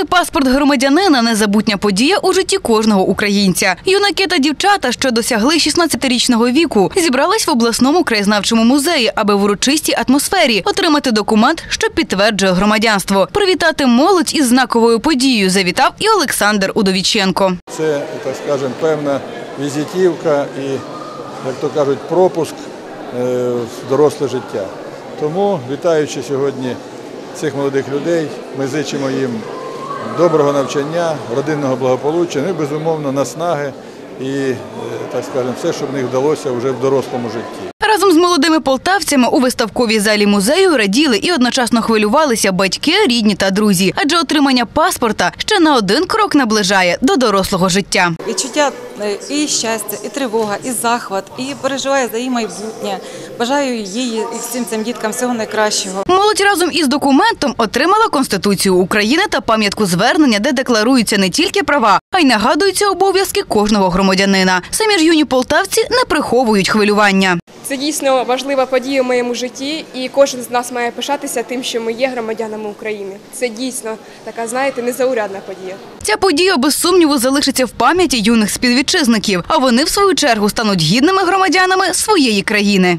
Отримати паспорт громадянина незабутня подія у житті кожного українця. Юнаки та дівчата, що досягли 16-річного віку, зібрались в обласному краєзнавчому музеї, аби в урочистій атмосфері отримати документ, що підтверджує громадянство. Привітати молодь із знаковою подією завітав і Олександр Удовіченко. Це, так скажемо, певна візитівка і, як то кажуть, пропуск е, в доросле життя. Тому, вітаючи сьогодні цих молодих людей, ми зичимо їм доброго навчання, родинного благополуччя, ну і, безумовно, наснаги і, е, так скажемо, все, що в них вдалося вже в дорослому житті. Молодими полтавцями у виставковій залі музею раділи і одночасно хвилювалися батьки, рідні та друзі, адже отримання паспорта ще на один крок наближає до дорослого життя. Відчуття е, і щастя, і тривога, і захват, і переживаю за її майбутнє. Бажаю їй і всім цим діткам всього найкращого. Молодь разом із документом отримала Конституцію України та пам'ятку звернення, де декларуються не тільки права, а й нагадуються обов'язки кожного громадянина. Самі ж юні полтавці не приховують хвилювання. Це дійсно важлива подія в моєму житті, і кожен з нас має пишатися тим, що ми є громадянами України. Це дійсно така, знаєте, незаурядна подія. Ця подія без сумніву залишиться в пам'яті юних співвітчизників, а вони в свою чергу стануть гідними громадянами своєї країни.